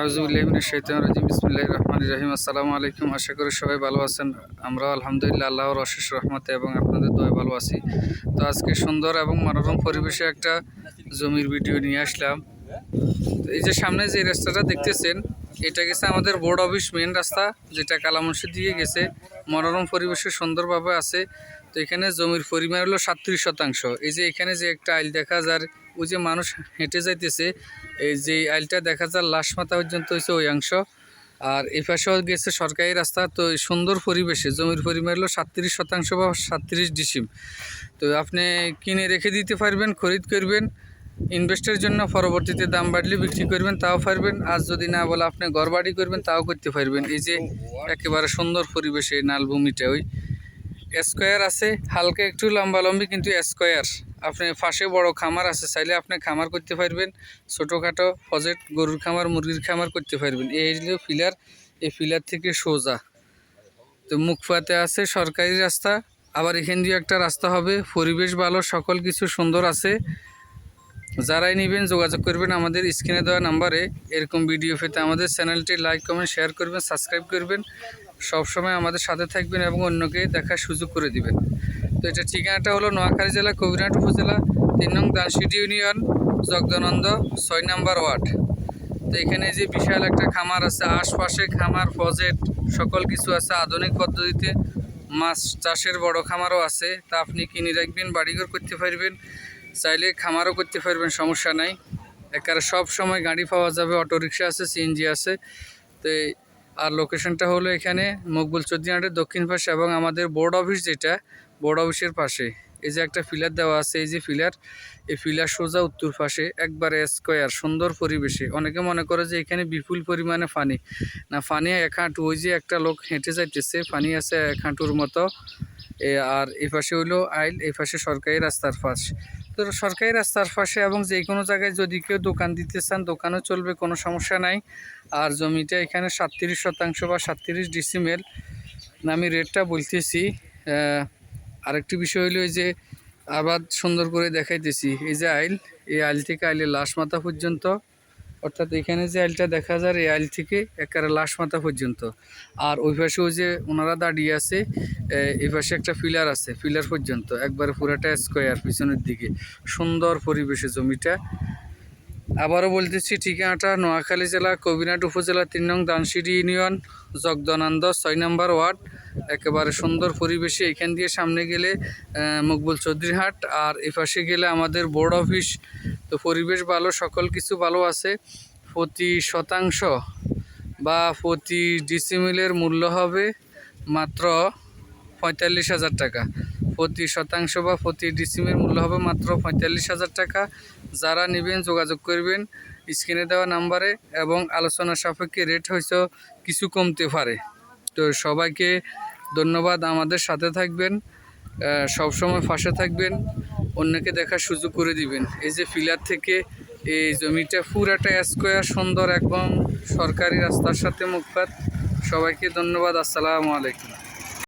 আউজুবিল্লাহিমিন শৈতান রাজিম। আলাইকুম। আশা করি সবাই ভালো আছেন। আমরাও আলহামদুলিল্লাহ আল্লাহর অশেষ রহমতে এবং আপনাদের দয় ভালো আছি। তো আজকে সুন্দর এবং মনোরম পরিবেশে একটা জমির ভিডিও নিয়ে আসলাম। এই যে সামনে যে রাস্তাটা দেখতেছেন, এটা গেছে আমাদের বোর্ড অফিস মেন রাস্তা, যেটা কালামসি দিয়ে গেছে। মনোরম পরিবেশে সুন্দরভাবে আছে। তো এখানে জমির পরিমাণ হলো সাতত্রিশ শতাংশ। এই যে এখানে যে একটা আইল দেখা যার ওই যে মানুষ হেঁটে যাইতেছে এই যে আইলটা দেখা যায় লাশ মাথা পর্যন্ত হয়েছে ওই অংশ। আর এই পাশেও গেছে সরকারি রাস্তা তো সুন্দর পরিবেশে জমির পরিমাণ হলো সাতত্রিশ শতাংশ বা সাতত্রিশ ডিসিম। তো আপনি কিনে রেখে দিতে পারবেন খরিদ করবেন ইনভেস্টের জন্য পরবর্তীতে দাম বাড়লে বিক্রি করবেন তাও পারবেন। আর যদি না বলে আপনি ঘর বাড়ি করবেন তাও করতে পারবেন। এই যে একেবারে সুন্দর পরিবেশে নালভূমিটা ওই। স্কোয়ার আছে, হালকা একটু লম্বা লম্বি কিন্তু স্কোয়ার। আপনি ফাঁসে বড় খামার আছে, চাইলে আপনি খামার করতে পারবেন। ছোটোখাটো ফজেট গরুর খামার, মুরগির খামার করতে পারবেন। এই হলো ফিলার এই ফিলার থেকে সোজা। তো মুখপাতে আছে সরকারি রাস্তা, আবার এখান দিয়ে একটা রাস্তা হবে। পরিবেশ ভালো, সকল কিছু সুন্দর আছে। যারাই নেবেন যোগাযোগ করবেন আমাদের স্ক্রিনে দেওয়া নাম্বারে। এরকম ভিডিও পেতে আমাদের চ্যানেলটি লাইক কমেন্ট শেয়ার করবেন সাবস্ক্রাইব করবেন। সবসময় আমাদের সাথে থাকবেন এবং অন্যকে দেখার সুযোগ করে দিবেন। তো এটা ঠিকানাটা হলো নোয়াখালী জেলা, কবিরহাট উপজেলা, তিন নং দানসিটি ইউনিয়ন, জগদানন্দ, ছয় নম্বর ওয়ার্ড। তো এখানে যে বিশাল একটা খামার আছে, আশপাশে খামার প্রজেক্ট সকল কিছু আছে আধুনিক পদ্ধতিতে। মাছ চাষের বড় খামারও আছে, তা আপনি কিনে রাখবেন, বাড়িঘর করতে পারবেন, চাইলে খামারও করতে পারবেন, সমস্যা নাই। একারে সব সময় গাড়ি পাওয়া যাবে, অটোরিকশা আছে, সিএনজি আছে। তো আর লোকেশনটা হলো এখানে মকবুল চৌধুরীহাটের দক্ষিণ পাশে এবং আমাদের বোর্ড অফিস যেটা বোর্ড অফিসের পাশে। এই যে একটা ফিলার দেওয়া আছে, এই যে ফিলার এই ফিলার সোজা উত্তর পাশে, একবারে স্কোয়ার সুন্দর পরিবেশে। অনেকে মনে করে যে এখানে বিপুল পরিমাণে পানি না পানি এক হাঁটু, ওই যে একটা লোক হেঁটে যাইতেছে পানি আছে এক হাঁটুর মতো। আর এই পাশে হইল আইল এই পাশে সরকারি রাস্তার পাশ। তো সরকারি রাস্তার পাশে এবং যে কোনো জায়গায় যদি কেউ দোকান দিতে চান, দোকানও চলবে, কোনো সমস্যা নাই। আর জমিটা এখানে সাতত্রিশ শতাংশ বা সাতত্রিশ ডিসিমেল আমি রেটটা বলতেছি। আরেকটি বিষয় হলো এই যে আবাদ সুন্দর করে দেখাইতেছি। এই যে আইল, এই আইল থেকে আইলে লাশ মাথা পর্যন্ত অর্থাৎ এখানে যে আইলটা দেখা যায়, এই আইল থেকে একেবারে লাশ মাথা পর্যন্ত। আর ওই পাশে ওই যে ওনারা দাঁড়িয়ে আছে এই পাশে একটা ফিলার আছে, ফিলার পর্যন্ত, একবারে পুরাটা স্কোয়ার পিছনের দিকে। সুন্দর পরিবেশে জমিটা। আবারও বলতেছি, ঠিকানাটা নোয়াখালী জেলা, কবিরহাট উপজেলা, তিন নং দানসিডি ইউনিয়ন, জগদানন্দ, ছয় নম্বর ওয়ার্ড। একেবারে সুন্দর পরিবেশে এখান দিয়ে সামনে গেলে মকবুল চৌধুরীহাট আর এ পাশে গেলে আমাদের বোর্ড অফিস তো পরিবেশ ভালো, সকল কিছু ভালো আছে। প্রতি শতাংশ বা প্রতি ডিসিমিলের মূল্য হবে মাত্র পঁয়তাল্লিশ হাজার টাকা। প্রতি শতাংশ বা প্রতি ডিসিমের মূল্য হবে মাত্র পঁয়তাল্লিশ হাজার টাকা। যারা নেবেন, যোগাযোগ করবেন স্ক্রিনে দেওয়া নাম্বারে এবং আলোচনা সাপেক্ষে রেট হয়তো কিছু কমতে পারে। তো সবাইকে ধন্যবাদ আমাদের সাথে থাকবেন। সবসময় ফাঁসে থাকবেন, অন্যকে দেখার সুযোগ করে দিবেন। এই যে ফিলার থেকে এই জমিটা পুরাটা স্কোয়ার, সুন্দর একদম সরকারি রাস্তার সাথে মুখপাত। সবাইকে ধন্যবাদ, আসসালামু আলাইকুম।